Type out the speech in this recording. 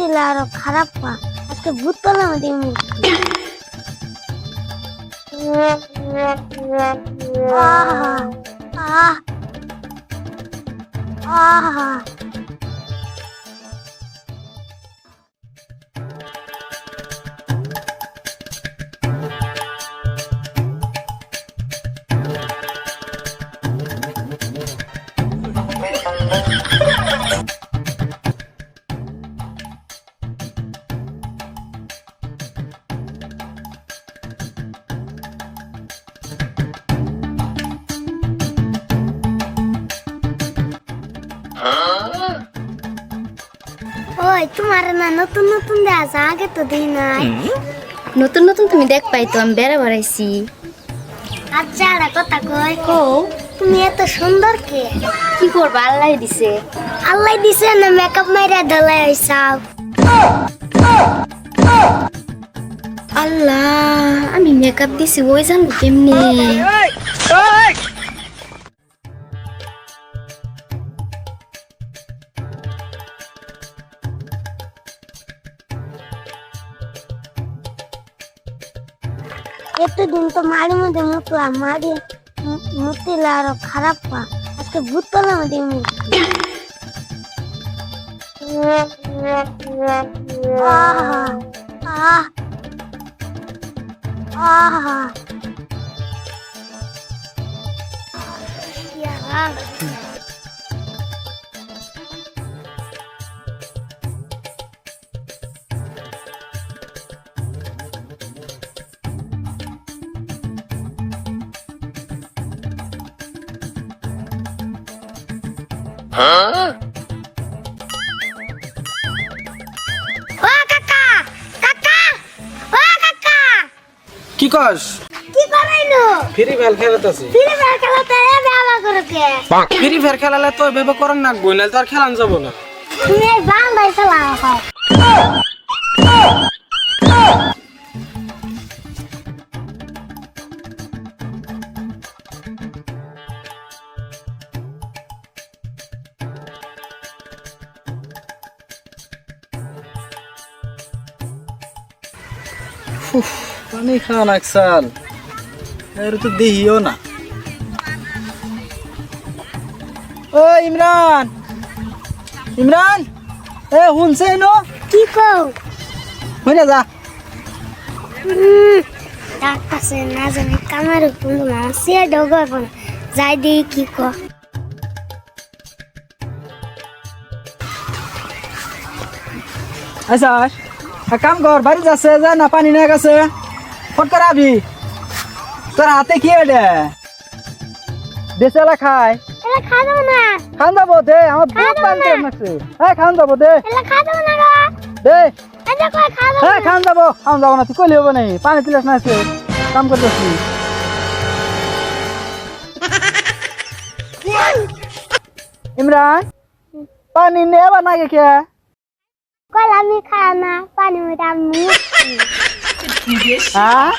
দিলে আরও খারাপ পা। আজকে ভূত পেলাম দিয়ে আহ আহ। ওই তোমার না নতুন নতুন আছে আগে তো দিই নাই। নতুন নতুন তুমি দেখ পাই তো আমি বেড়া বেড়াইছি। আচ্ছা একটা কথা কই কো তুমি এত সুন্দর কে? কি করবা আল্লাহ দিছে। আল্লাহ দিছে না মেকআপ মাইরা ঢালাই হইছাও আল্লাহ আমি মেকআপ দিছি ওই জানব কেমনে? এতদিন তো মারি মধ্যে মুতলাম মারি মু- মুতিলে আরও খারাপ পা আজকে ভূত পেলাম দিয়ে আহ আহ আহ ও কাকা কাকা ও কাকা। কি কস? কি করাইলো? Free fire খেলাতেছি। ফিরে বের খেলাতে এ বাবা করে কে ফ্রি ফায়ার খেলালে তো এভাবে করার না নাহলে তো আর খেলান যাব না। তুমি এই বাংলায় চালাও পানি খাওয়া নাকসাল এর তো দেহিও না। ও ইমরান। ইমরান এ শুনছে নো? কি কও? হইনা যা। ডাকতেছে না জানি কামার কিন্তু মাসি ডগর পন যাই দি কি ক? আচ্ছা কাম কর বাড়ি যাচ্ছে যা না পানি না গেছে। ফোন করে আবি। তোর হাতে কি এটা? বেচালা খায়। খান যাব দে আমার বহুত পানি। লাগছে হ্যাঁ খান যাব দে। দে। হ্যাঁ খান যাব। খান যাব না তুই কইলে হবে নাই পানি তুলিস না আছে। কাম করতেছি। ইমরান পানি নেবা না কে? কই আমি খা না পানি আমি হ্যাঁ